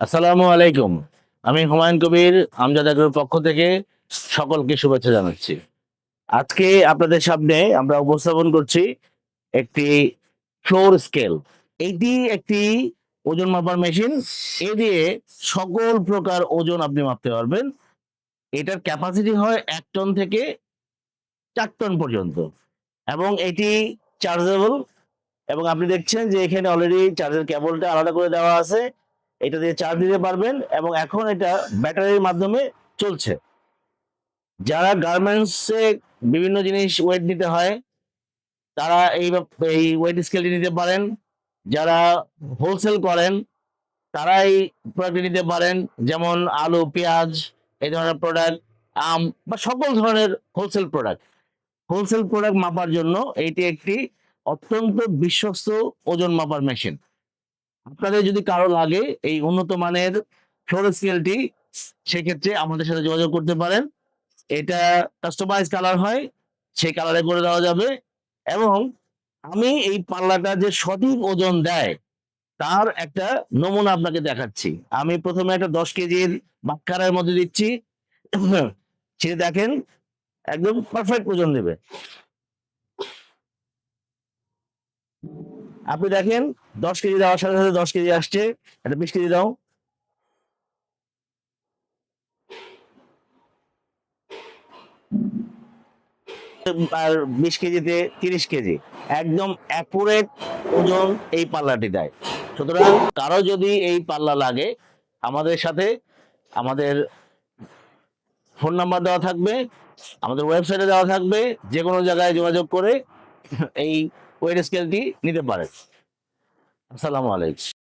আসসালামু আলাইকুম। আমি হুমায়ুন কবির, আমজাদ আগ্রহের পক্ষ থেকে সকলকে শুভেচ্ছা জানাচ্ছি। আজকে আপনাদের সামনে আমরা উপস্থাপন করছি একটি ফ্লোর স্কেল এটি একটি ওজন মাপার মেশিন এ দিয়ে সকল প্রকার ওজন আপনি মাপতে পারবেন। এটার ক্যাপাসিটি হয় এক টন থেকে চার টন পর্যন্ত। এবং এটি চার্জেবল এবং আপনি দেখছেন যে এখানে অলরেডি চার্জের কেবলটা আলাদা করে দেওয়া আছে। এটা দিয়ে চার্জ দিতে পারবেন এবং এখন এটা ব্যাটারির মাধ্যমে চলছে। যারা গার্মেন্টসে বিভিন্ন জিনিস ওয়েট নিতে হয়, তারা এই এই ওয়েট স্কেলটি নিতে পারেন। যারা হোলসেল করেন তারা এই প্রোডাক্টটি নিতে পারেন। যেমন আলু, পেঁয়াজ, এই ধরনের প্রোডাক্ট আম বা সকল ধরনের হোলসেল প্রোডাক্ট হোলসেল প্রোডাক্ট মাপার জন্য এইটি একটি অত্যন্ত বিশ্বস্ত ওজন মাপার মেশিন আপনাদের যদি কারও লাগে এই উন্নত মানের ফ্লোর সেক্ষেত্রে আমাদের সাথে যোগাযোগ করতে পারেন। এটা কাস্টমাইজ কালার হয়, সেই কালারে করে দেওয়া যাবে। এবং আমি এই পাল্লাটা যে সঠিক ওজন দেয়, তার একটা নমুনা আপনাকে দেখাচ্ছি। আমি প্রথমে একটা দশ কেজির বাক্কারের মধ্যে দিচ্ছি। সে দেখেন, একদম পারফেক্ট ওজন দেবে। আপনি দেখেন, দশ কেজি দেওয়ার সাথে সাথে দশ কেজি আসছে। এটা বিশ কেজি দাও। আর বিশ কেজিতে তিরিশ কেজি। একদম অ্যাকুরেট ওজন এই পাল্লাটি দেয়। সুতরাং কারও যদি এই পাল্লা লাগে, আমাদের সাথে আমাদের ফোন নাম্বার দেওয়া থাকবে, আমাদের ওয়েবসাইটে দেওয়া থাকবে যে কোনো জায়গায় যোগাযোগ করে এই ওয়েট স্কেলটি নিতে পারেন। আসসালামু আলাইকুম।